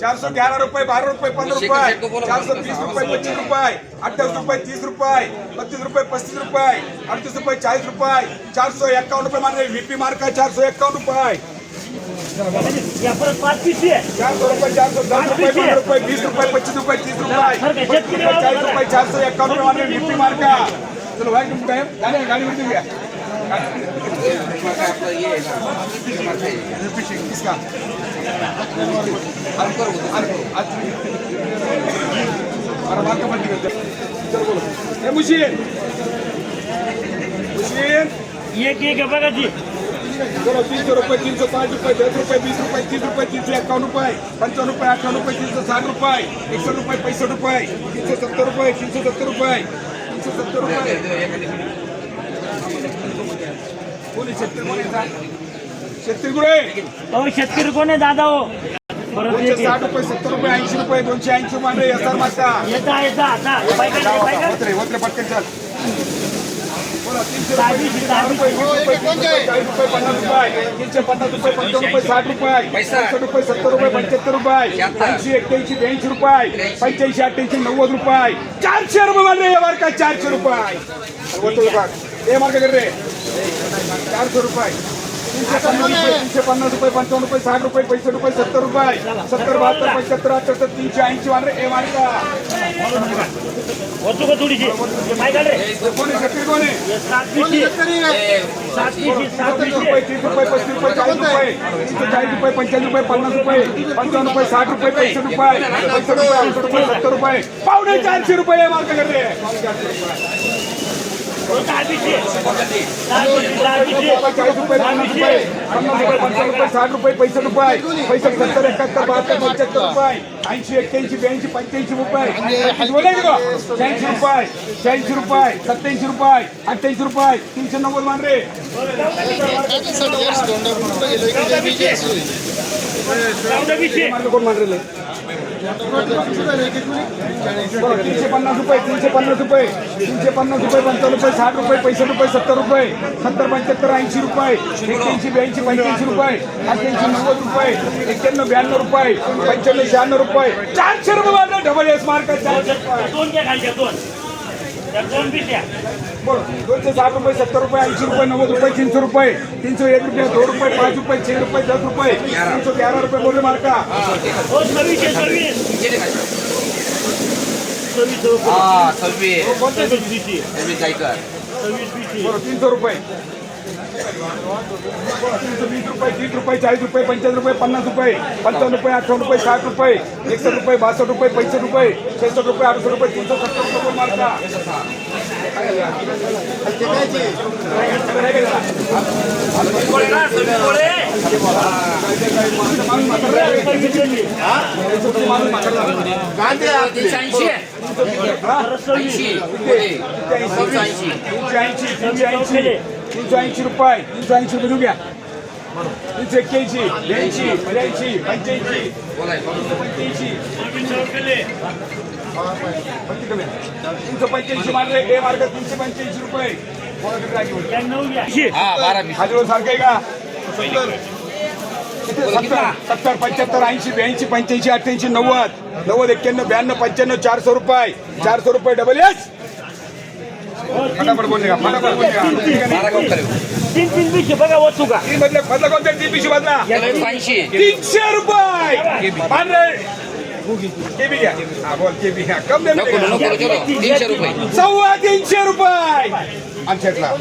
चार सौ ग्यारह रुपए बारह रुपए पंद्रह रुपए चार सौ बीस रुपए पच्चीस रुपए अट्ठाईस रुपए तीस रुपए बत्तीस रुपए पस्तीस रुपए अड़तीस रुपए चालीस रुपए चार सौ इक्यावन रुपए मान रहे वीपी मार्क का चार सौ इक्यावन रुपए चार सौ रुपए चार सौ दस रुपए पंद्रह रुपए बीस रुपए पच्चीस रुपए तीस रुपए चालीस रुपए चार सौ इक्यावन रुपए मान रहे वीपी मार्क का। चलो भाई तुम कहे गाड़ी गाड़ी बोलो मुशीन बघा ती चलो तीन सौ रुपये, तीन सौ पाँच रुपये, दस रुपये, बीस रुपये, तीस रुपये तीन सौ इक्यावन रुपये, पंचावन रुपये, अट्ठावन रुपये, तीन सौ साठ रुपये इकसठ रुपये, पैंसठ रुपये, तीन सौ सत्तर रुपये, तीन सौ सत्तर रुपये, तीन सौ सत्तर रुपये। शेतकरी कुठे? अहो शेतकरी कोण आहे दादा हो? परत दोनशे साठ रुपये सत्तर रुपये ऐंशी रुपये दोनशे ऐंशी रुपये एस आर मागता येता येता आता. रे पटकन चाल. बोला, तीनशे दहावीस, रुपये, दहा रुपये, वीस रुपये, तीस रुपये, चाळीस रुपये, पन्नास रुपये, तीनशे पन्नास रुपये, पंचावन्न रुपये, साठ रुपये, पासष्ट रुपये, सत्तर रुपये, पंच्याहत्तर रुपये, ऐंशी, एक्क्याऐंशी, ब्याऐंशी रुपये, पंच्याऐंशी, अठ्ठ्याऐंशी, नव्वद रुपये, चारशे रुपये मारले या मार्का चारशे रुपये. होतो रुपये. हे मार्क कर रे. चारशे रुपये. तीनशे पन्नास रुपये तीनशे पन्नास रुपये पंचावन्न रुपये साठ रुपये पैंसठ रुपये सत्तर रुपये. सत्तर बहात्तर पंच्याहत्तर अठ्याहत्तर तीनशे ऐंशी मारले ए मार्का होतो का थोडीशी? काय काढ रे कोण आहे? शेतकरी कोण आहे? सात पिशवी. सात पिशवी सात तीस पिशवी. रुपये तीस रुपये पस्तीस रुपये चाळीस रुपये तीनशे चाळीस रुपये पंचाळीस रुपये पन्नास रुपये पंचावन्न रुपये साठ रुपये पैंसठ रुपये पैंसठ रुपये रुपये सत्तर रुपये. पावणे चारशे रुपये मार्क करते रुपये साठ रुपये पैंसठ रुपये पैसठ सत्तर एकाहत्तर बहात्तर पंच्याहत्तर रुपये ऐंशी एक्क्याऐंशी ब्याऐंशी पंच्याऐंशी रुपये बोलायचं शहाऐंशी रुपये शहाऐंशी रुपये सत्याऐंशी रुपये अठ्ठ्याऐंशी रुपये तीनशे नव्वद मान रे मार्ग कोण मान रे बरं, तीनशे पन्नास रुपये तीनशे पन्नास रुपये. तीनशे पन्नास रुपये पंचावन्न रुपये साठ रुपये पैंसठ रुपये सत्तर रुपये. सत्तर पंच्याहत्तर ऐंशी रुपये. एक्क्याऐंशी ब्याऐंशी पंच्याऐंशी रुपये. अठ्ठ्याऐंशी नव्वद रुपये. एक्क्याण्णव ब्याण्णव रुपये. पंच्याण्णव शहाण्णव रुपये. चारशे रुपये डबल एस मार्क चारशे रुपये. दोनशे साठ रुपये सत्तर रुपये ऐंशी रुपये नव्वद रुपये तीनशे रुपये तीनशे एक रुपये दोन रुपये पाच रुपये छे रुपये दस रुपये तीनशे ग्यारह रुपये बोले मारका सव्वीस सव्वीस सव्वीस जायकर सव्वीस बरं तीनशे रुपये वीस रुपये तीस रुपये चाळीस रुपये पंचाळीस रुपये पन्नास रुपये पंचावन्न रुपये अठ्ठावन्न रुपये साठ रुपये एकसष्ट रुपये बासष्ट रुपये पैंसष्ट रुपये छेसष्ट रुपये अडुसष्ट रुपये तीनशे सत्तर रुपये मार्का तीनशे ऐंशी तीनशे ऐंशी तीनशे रुपये तीनशे ऐंशी रुपये घ्या. तीनशे एक्क्याऐंशी ब्याऐंशी ब्याऐंशी पंच्याऐंशी. पंच्याऐंशी. तीनशे पंच्याऐंशी मारले ए मार्ग तीनशे पंच्याऐंशी रुपये. हा हाजीवर सारखं का? सत्तर सत्तर पंच्याहत्तर ऐंशी ब्याऐंशी पंच्याऐंशी अठ्ठ्याऐंशी नव्वद. नव्वद एक्क्याण्णव ब्याण्णव पंच्याण्णव चारशे रुपये. चारशे रुपये डबल एस फटाफट बोलले का फटाफट बोलले का ठीक आहे करेल तीन तीन पिशवी बघा वाचू का तीन बदले बदला कोणत्या तीन पिशवी बदला. ऐंशी तीनशे. रुपये. पांढरे केबी घ्या. हा बोल केबी घ्या. कम दे नको नको नको चलो तीनशे रुपये. सव्वा तीनशे रुपये. आमच्यातला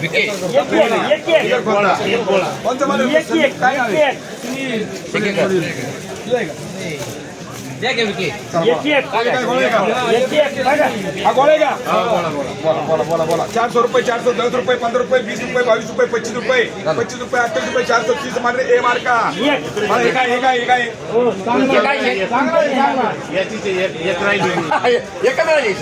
विके. एक एक एक. एक कोणता कोणतं मला एक एक. काय नाव एक आहे? एक ठीक आहे. का? द्या घे विके। एक एक काय गोळे का एक एक बघा हा गोळे का बोला बोला बोला बोला चारशे रुपये चारशे दस रुपये पंधरा रुपये वीस रुपये बावीस रुपये पच्चीस रुपये पच्चीस रुपये अठ्ठावीस रुपये चारशे तीस मारे ए मार्का एक मला हे काय हे काय हे काय हो चांगलं काय आहे? चांगलं आहे, चांगलं आहे. एकच राहिली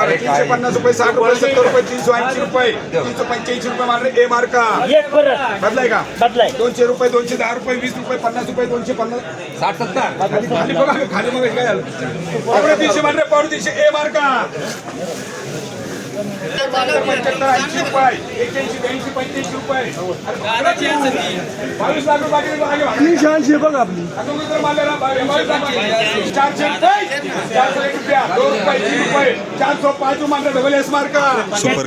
अरे तीनशे पन्नास रुपये साठ रुपये सत्तर रुपये तीनशे ऐंशी रुपये तीनशे पंच्याऐंशी रुपये मारले ए मार्का एक परत बदलाय का। बदलाय दोनशे रुपये दोनशे दहा रुपये वीस रुपये पन्नास रुपये दोनशे पन्नास। साठ सत्तर। खाली खाली बघा खाली बघा काय झालं पावणे तीनशे मारले पावणे तीनशे. ए मार्का. पंच्याहत्तर ऐंशी रुपये. एक्क्याऐंशी ब्याऐंशी पंच्याऐंशी रुपये. बावीस लाख रुपये बाकी मागे वाढले. तीनशे ऐंशी बघ आपली. चारशे चार सौ पाच मार्क डबल एस सुपर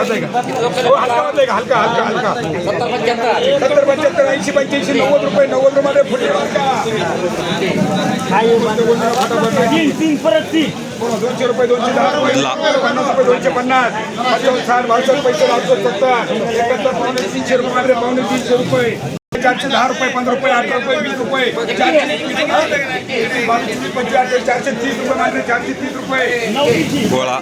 बदलाय का? हो, हलका बदलाय का? हलका हलका हलका सत्तर पंच्याहत्तर ऐंशी पंच्याऐंशी नव्वद रुपये नव्वद रुपये फुटे मार्का तीन तीन परत तीन दोनशे रुपये दोनशे दहा रुपये पन्नास रुपये दोनशे पन्नास पंचावन्न साठ बासष्ट पैसे बासष्ट सत्तर एकाहत्तर पावणे तीनशे रुपये पावणे तीनशे रुपये चारशे दहा रुपये पंधरा रुपये अठरा रुपये वीस रुपये चारशे बावीस पंचवीस चारशे तीस रुपये मात्र चारशे तीस रुपये गोळा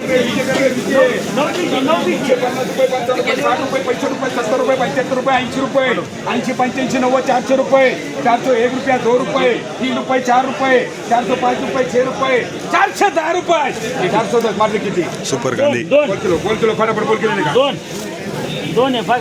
नऊशे नऊशे पन्नास रुपये पंचावन्न रुपये साठ रुपये पैंसष्ट रुपये सत्तर रुपये पंच्याहत्तर रुपये ऐंशी रुपये ऐंशी पंच्याऐंशी नव्वद चारशे रुपये चारशे एक रुपया दोन रुपये तीन रुपये चार रुपये चारशे पाच रुपये छे रुपये चारशे दहा रुपये चारशे दस मारले किती सुपर दोन बोल किलो बोल किलो फटाफट बोल किलो नाही का दोन दोन आहे बघा